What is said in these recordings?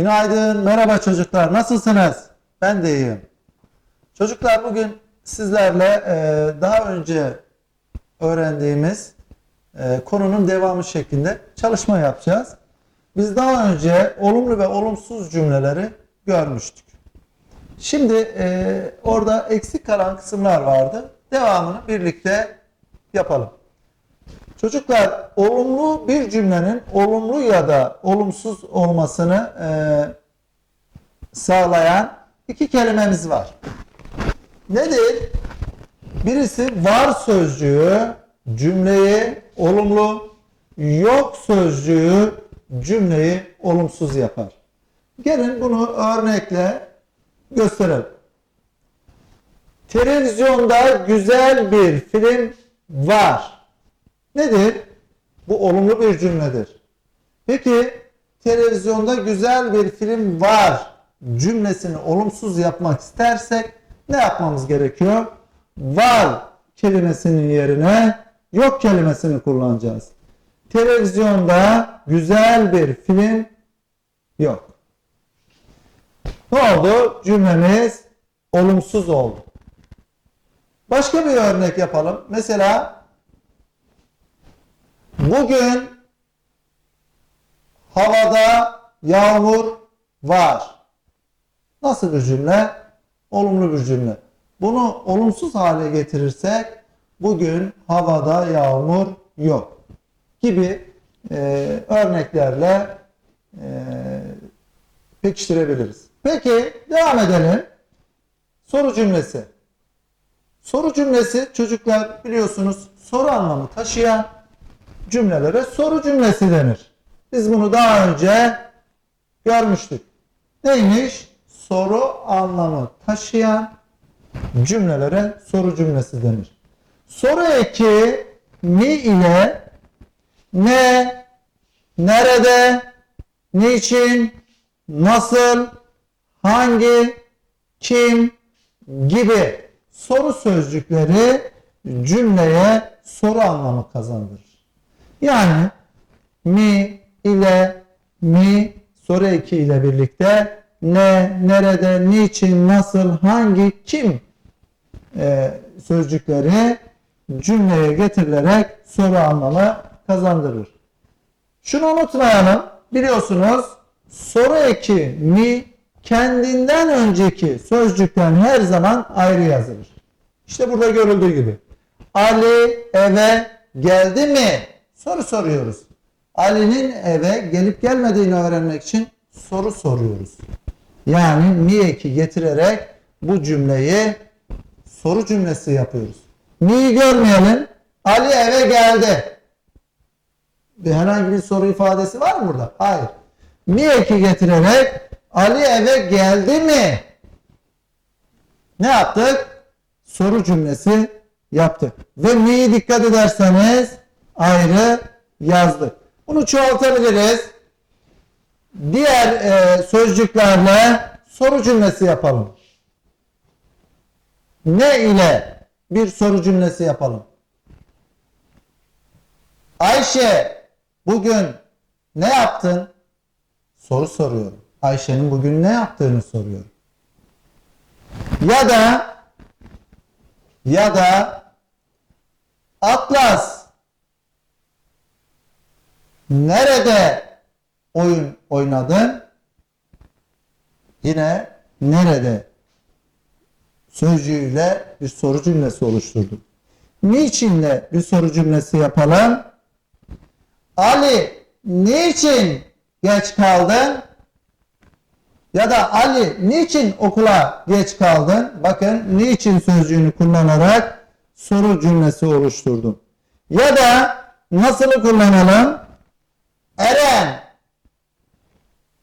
Günaydın, merhaba çocuklar. Nasılsınız? Ben de iyiyim. Çocuklar bugün sizlerle e, daha önce öğrendiğimiz e, konunun devamı şeklinde çalışma yapacağız. Biz daha önce olumlu ve olumsuz cümleleri görmüştük. Şimdi e, orada eksik kalan kısımlar vardı. Devamını birlikte yapalım. Çocuklar olumlu bir cümlenin olumlu ya da olumsuz olmasını e, sağlayan iki kelimemiz var. Nedir? Birisi var sözcüğü cümleyi olumlu, yok sözcüğü cümleyi olumsuz yapar. Gelin bunu örnekle gösterelim. Televizyonda güzel bir film var. Nedir? Bu olumlu bir cümledir. Peki televizyonda güzel bir film var cümlesini olumsuz yapmak istersek ne yapmamız gerekiyor? Var kelimesinin yerine yok kelimesini kullanacağız. Televizyonda güzel bir film yok. Ne oldu? Cümlemiz olumsuz oldu. Başka bir örnek yapalım. Mesela Bugün havada yağmur var. Nasıl bir cümle? Olumlu bir cümle. Bunu olumsuz hale getirirsek bugün havada yağmur yok gibi e, örneklerle e, pekiştirebiliriz. Peki devam edelim. Soru cümlesi. Soru cümlesi çocuklar biliyorsunuz soru anlamı taşıyan cümlelere soru cümlesi denir. Biz bunu daha önce görmüştük. Neymiş? Soru anlamı taşıyan cümlelere soru cümlesi denir. Soru eki mi ile ne, nerede, niçin, nasıl, hangi, kim gibi soru sözcükleri cümleye soru anlamı kazandırır. Yani mi ile mi soru eki ile birlikte ne, nerede, niçin, nasıl, hangi, kim e, sözcükleri cümleye getirilerek soru anlamı kazandırır. Şunu unutmayalım. Biliyorsunuz soru eki mi kendinden önceki sözcükten her zaman ayrı yazılır. İşte burada görüldüğü gibi. Ali eve geldi mi? Soru soruyoruz. Ali'nin eve gelip gelmediğini öğrenmek için soru soruyoruz. Yani mi eki getirerek bu cümleyi soru cümlesi yapıyoruz. Mi'yi görmeyelim. Ali eve geldi. Bir herhangi bir soru ifadesi var mı burada? Hayır. Mi eki getirerek Ali eve geldi mi? Ne yaptık? Soru cümlesi yaptık. Ve mi'yi dikkat ederseniz ayrı yazdık. Bunu çoğaltabiliriz. Diğer e, sözcüklerle soru cümlesi yapalım. Ne ile bir soru cümlesi yapalım. Ayşe bugün ne yaptın? Soru soruyorum. Ayşe'nin bugün ne yaptığını soruyorum. Ya da ya da Atlas nerede oyun oynadın? Yine nerede sözcüğüyle bir soru cümlesi oluşturdum. Niçinle bir soru cümlesi yapalım? Ali niçin geç kaldın? Ya da Ali niçin okula geç kaldın? Bakın niçin sözcüğünü kullanarak soru cümlesi oluşturdum. Ya da nasılı kullanalım? Eren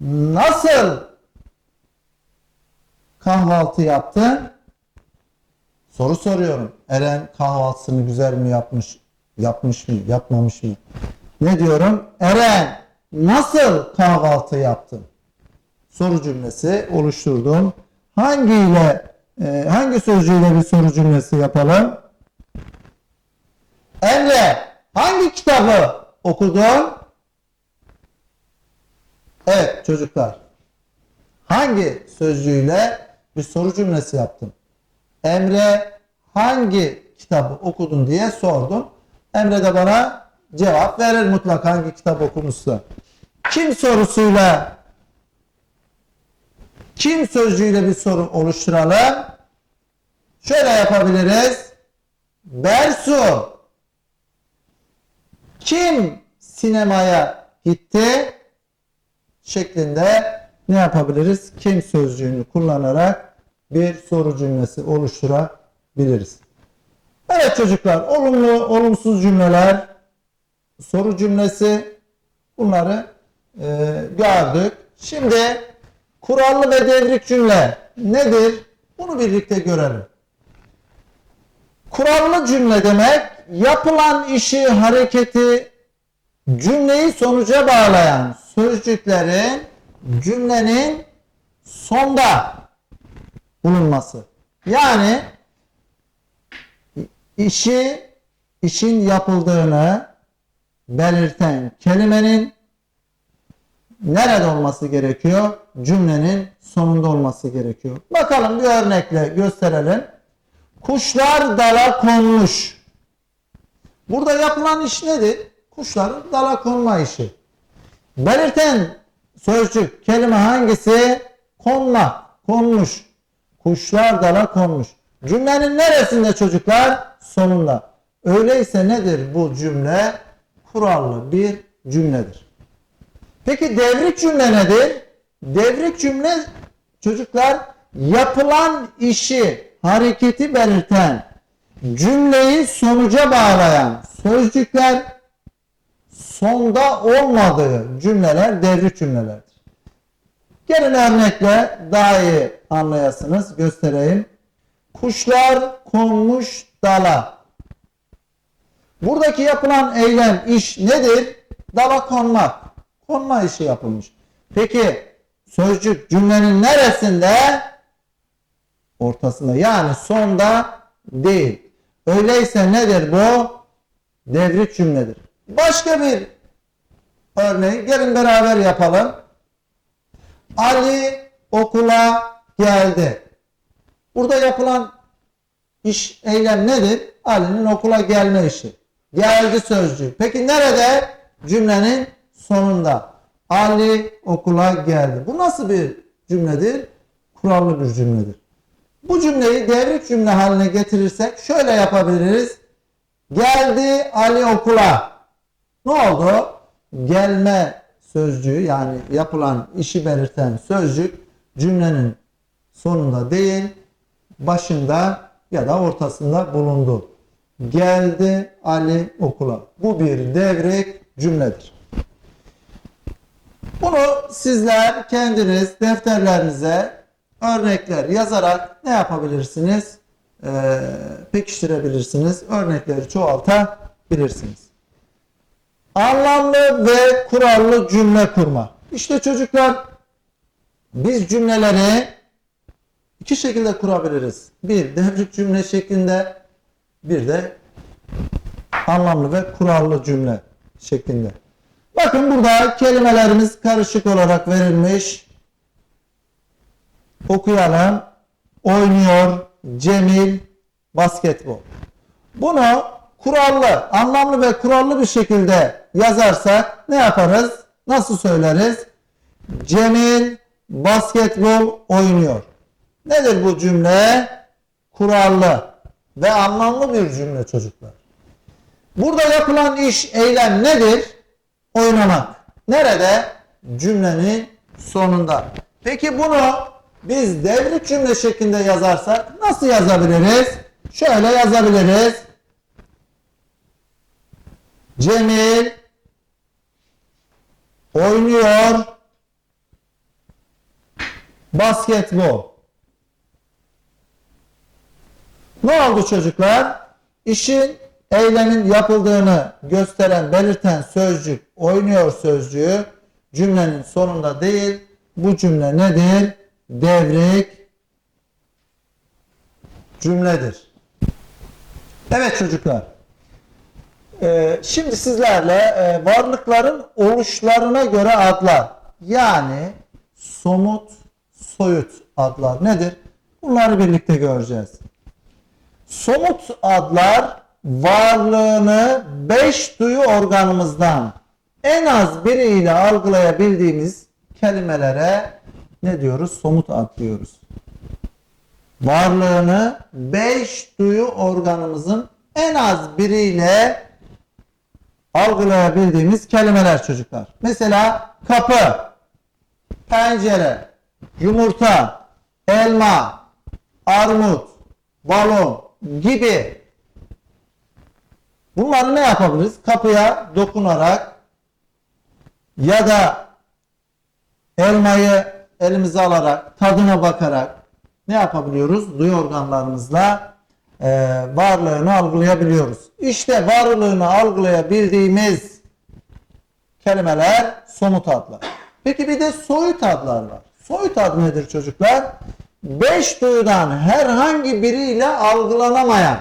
nasıl kahvaltı yaptın? Soru soruyorum. Eren kahvaltısını güzel mi yapmış? Yapmış mı? Yapmamış mı? Ne diyorum? Eren nasıl kahvaltı yaptın? Soru cümlesi oluşturdum. Hangiyle e, hangi sözcüğüyle bir soru cümlesi yapalım? Emre hangi kitabı okudun? Evet çocuklar. hangi sözcüğüyle bir soru cümlesi yaptım. Emre hangi kitabı okudun diye sordum. Emre de bana cevap verir mutlaka hangi kitap okumuşsa. Kim sorusuyla kim sözcüğüyle bir soru oluşturalım. Şöyle yapabiliriz. Bersu kim sinemaya gitti şeklinde ne yapabiliriz? Kim sözcüğünü kullanarak bir soru cümlesi oluşturabiliriz. Evet çocuklar olumlu olumsuz cümleler soru cümlesi bunları e, gördük. Şimdi kurallı ve devrik cümle nedir? Bunu birlikte görelim. Kurallı cümle demek yapılan işi, hareketi, cümleyi sonuca bağlayan sözcüklerin cümlenin sonda bulunması. Yani işi, işin yapıldığını belirten kelimenin nerede olması gerekiyor? Cümlenin sonunda olması gerekiyor. Bakalım bir örnekle gösterelim. Kuşlar dala konmuş. Burada yapılan iş nedir? Kuşların dala konma işi. Belirten sözcük, kelime hangisi? Konma, konmuş. Kuşlar dala konmuş. Cümlenin neresinde çocuklar? Sonunda. Öyleyse nedir bu cümle? Kurallı bir cümledir. Peki devrik cümle nedir? Devrik cümle çocuklar yapılan işi, hareketi belirten, cümleyi sonuca bağlayan sözcükler sonda olmadığı cümleler devrik cümlelerdir. Gelin örnekle daha iyi anlayasınız. Göstereyim. Kuşlar konmuş dala. Buradaki yapılan eylem, iş nedir? Dala konmak. Konma işi yapılmış. Peki sözcük cümlenin neresinde? Ortasında yani sonda değil. Öyleyse nedir bu? Devrik cümledir. Başka bir örneği gelin beraber yapalım. Ali okula geldi. Burada yapılan iş, eylem nedir? Ali'nin okula gelme işi. Geldi sözcüğü. Peki nerede? Cümlenin sonunda. Ali okula geldi. Bu nasıl bir cümledir? Kurallı bir cümledir. Bu cümleyi devrik cümle haline getirirsek şöyle yapabiliriz. Geldi Ali okula. Ne oldu? Gelme sözcüğü yani yapılan işi belirten sözcük cümlenin sonunda değil başında ya da ortasında bulundu. Geldi Ali okula. Bu bir devrik cümledir. Bunu sizler kendiniz defterlerinize örnekler yazarak ne yapabilirsiniz? Ee, pekiştirebilirsiniz. Örnekleri çoğaltabilirsiniz. Anlamlı ve kurallı cümle kurma. İşte çocuklar biz cümleleri iki şekilde kurabiliriz. Bir devrik cümle şeklinde bir de anlamlı ve kurallı cümle şeklinde. Bakın burada kelimelerimiz karışık olarak verilmiş. Okuyalım. Oynuyor, Cemil, basketbol. Bunu kurallı, anlamlı ve kurallı bir şekilde yazarsak ne yaparız? Nasıl söyleriz? Cemil basketbol oynuyor. Nedir bu cümle? Kurallı ve anlamlı bir cümle çocuklar. Burada yapılan iş, eylem nedir? Oynamak. Nerede? Cümlenin sonunda. Peki bunu biz devrik cümle şeklinde yazarsak nasıl yazabiliriz? Şöyle yazabiliriz. Cemil oynuyor basketbol. Ne oldu çocuklar? İşin eylemin yapıldığını gösteren, belirten sözcük oynuyor sözcüğü cümlenin sonunda değil. Bu cümle nedir? Devrik cümledir. Evet çocuklar. Ee, şimdi sizlerle e, varlıkların oluşlarına göre adlar yani somut, soyut adlar nedir? Bunları birlikte göreceğiz. Somut adlar varlığını beş duyu organımızdan en az biriyle algılayabildiğimiz kelimelere ne diyoruz? Somut ad diyoruz. Varlığını beş duyu organımızın en az biriyle algılayabildiğimiz kelimeler çocuklar. Mesela kapı, pencere, yumurta, elma, armut, balon gibi bunları ne yapabiliriz? Kapıya dokunarak ya da elmayı elimize alarak tadına bakarak ne yapabiliyoruz? Duyu organlarımızla e, varlığını algılayabiliyoruz. İşte varlığını algılayabildiğimiz kelimeler somut adlar. Peki bir de soyut adlar var. Soyut ad nedir çocuklar? Beş duyudan herhangi biriyle algılanamayan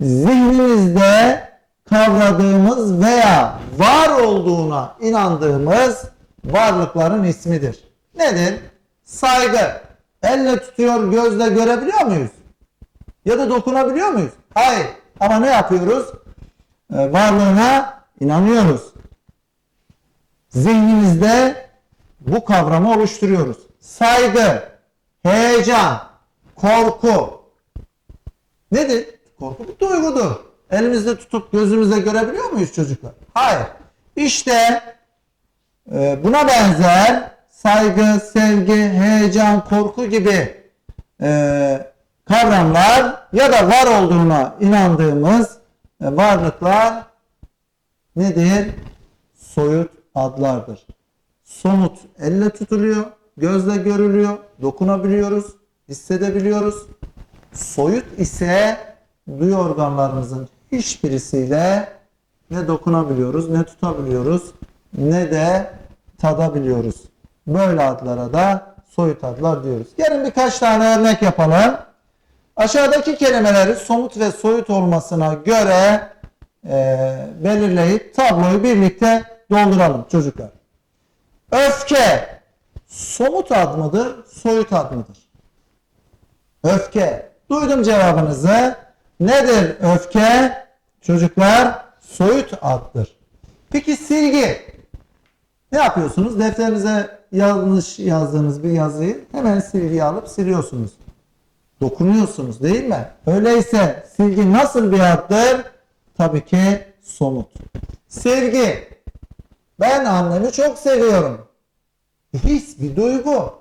zihnimizde kavradığımız veya var olduğuna inandığımız varlıkların ismidir. Nedir? Saygı. Elle tutuyor, gözle görebiliyor muyuz? Ya da dokunabiliyor muyuz? Hayır. Ama ne yapıyoruz? Ee, varlığına inanıyoruz. Zihnimizde bu kavramı oluşturuyoruz. Saygı, heyecan, korku. Nedir? Korku bir duygudur. Elimizde tutup gözümüzle görebiliyor muyuz çocuklar? Hayır. İşte e, buna benzer saygı, sevgi, heyecan, korku gibi e, kavramlar ya da var olduğuna inandığımız e, varlıklar nedir? Soyut adlardır. Somut elle tutuluyor, gözle görülüyor, dokunabiliyoruz, hissedebiliyoruz. Soyut ise duyu organlarımızın hiçbirisiyle ne dokunabiliyoruz, ne tutabiliyoruz, ne de tadabiliyoruz. Böyle adlara da soyut adlar diyoruz. Gelin birkaç tane örnek yapalım. Aşağıdaki kelimeleri somut ve soyut olmasına göre e, belirleyip tabloyu birlikte dolduralım çocuklar. Öfke somut ad mıdır, soyut ad mıdır? Öfke. Duydum cevabınızı. Nedir öfke? Çocuklar soyut addır. Peki silgi. Ne yapıyorsunuz? Defterinize yanlış yazdığınız bir yazıyı hemen silgiyi alıp siliyorsunuz. Dokunuyorsunuz değil mi? Öyleyse silgi nasıl bir addır? Tabii ki somut. Sevgi. Ben annemi çok seviyorum. His bir duygu.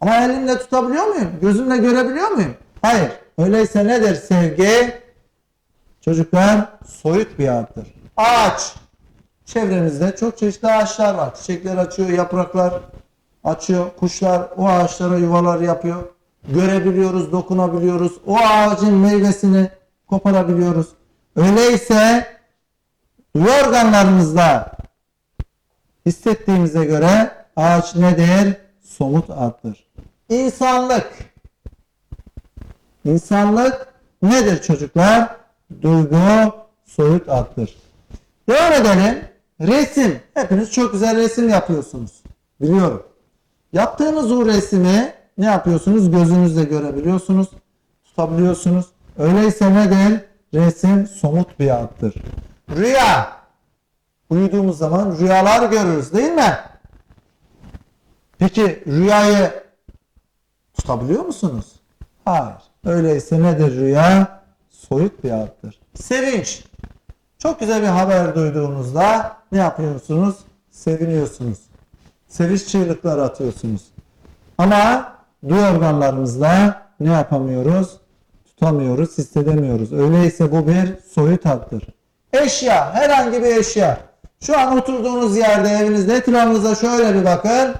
Ama elimle tutabiliyor muyum? Gözümle görebiliyor muyum? Hayır. Öyleyse nedir sevgi? Çocuklar soyut bir addır. Ağaç. Çevremizde çok çeşitli ağaçlar var. Çiçekler açıyor, yapraklar açıyor. Kuşlar o ağaçlara yuvalar yapıyor. Görebiliyoruz, dokunabiliyoruz. O ağacın meyvesini koparabiliyoruz. Öyleyse duyu organlarımızla hissettiğimize göre ağaç nedir? Somut addır. İnsanlık. İnsanlık nedir çocuklar? Duygu soyut addır. Devam edelim. Resim. Hepiniz çok güzel resim yapıyorsunuz. Biliyorum. Yaptığınız o resmi ne yapıyorsunuz? Gözünüzle görebiliyorsunuz. Tutabiliyorsunuz. Öyleyse nedir? Resim somut bir addır. Rüya. Uyuduğumuz zaman rüyalar görürüz değil mi? Peki rüyayı tutabiliyor musunuz? Hayır. Öyleyse nedir rüya? Soyut bir addır. Sevinç. Çok güzel bir haber duyduğunuzda ne yapıyorsunuz? Seviniyorsunuz. Sevinç çığlıkları atıyorsunuz. Ama duyu organlarımızla ne yapamıyoruz? Tutamıyoruz, hissedemiyoruz. Öyleyse bu bir soyut addır. Eşya, herhangi bir eşya. Şu an oturduğunuz yerde evinizde etrafınıza şöyle bir bakın.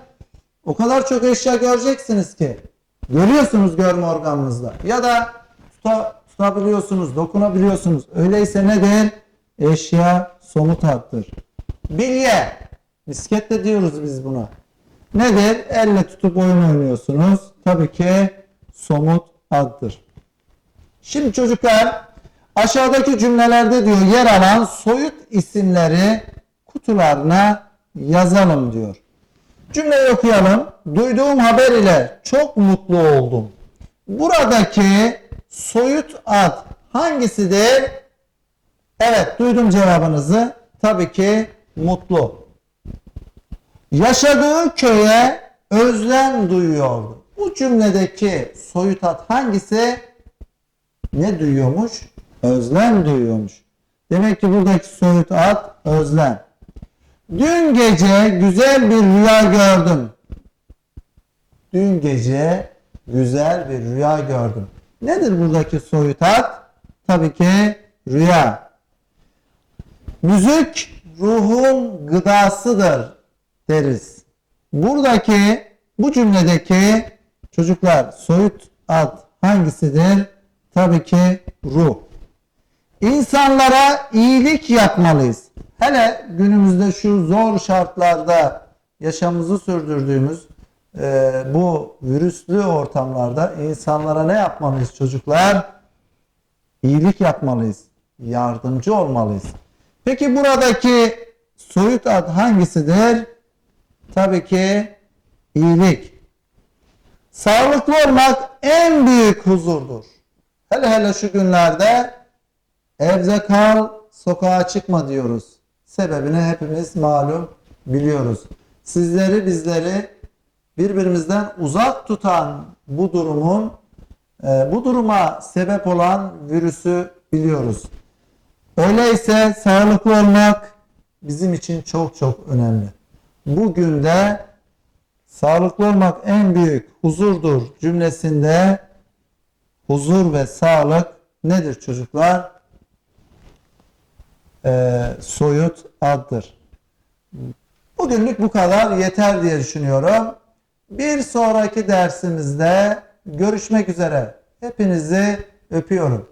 O kadar çok eşya göreceksiniz ki. Görüyorsunuz görme organınızla. Ya da tuta, tutabiliyorsunuz, dokunabiliyorsunuz. Öyleyse nedir? Eşya somut addır. Bilye. Misket de diyoruz biz buna. Nedir? Elle tutup oyun oynuyorsunuz. Tabii ki somut addır. Şimdi çocuklar aşağıdaki cümlelerde diyor yer alan soyut isimleri kutularına yazalım diyor. Cümleyi okuyalım. Duyduğum haber ile çok mutlu oldum. Buradaki soyut ad hangisidir? Evet, duydum cevabınızı. Tabii ki mutlu. Yaşadığı köye özlem duyuyordu. Bu cümledeki soyut ad hangisi? Ne duyuyormuş? Özlem duyuyormuş. Demek ki buradaki soyut ad özlem. Dün gece güzel bir rüya gördüm. Dün gece güzel bir rüya gördüm. Nedir buradaki soyut ad? Tabii ki rüya. Müzik ruhun gıdasıdır deriz. Buradaki bu cümledeki çocuklar soyut ad hangisidir? Tabii ki ruh. İnsanlara iyilik yapmalıyız. Hele günümüzde şu zor şartlarda yaşamımızı sürdürdüğümüz e, bu virüslü ortamlarda insanlara ne yapmalıyız çocuklar? İyilik yapmalıyız. Yardımcı olmalıyız. Peki buradaki soyut ad hangisidir? Tabii ki iyilik. Sağlıklı olmak en büyük huzurdur. Hele hele şu günlerde evde kal, sokağa çıkma diyoruz. Sebebini hepimiz malum biliyoruz. Sizleri bizleri birbirimizden uzak tutan bu durumun e, bu duruma sebep olan virüsü biliyoruz. Öyleyse sağlıklı olmak bizim için çok çok önemli. Bugün de sağlıklı olmak en büyük huzurdur cümlesinde huzur ve sağlık nedir çocuklar? Ee, soyut addır. Bugünlük bu kadar yeter diye düşünüyorum. Bir sonraki dersimizde görüşmek üzere. Hepinizi öpüyorum.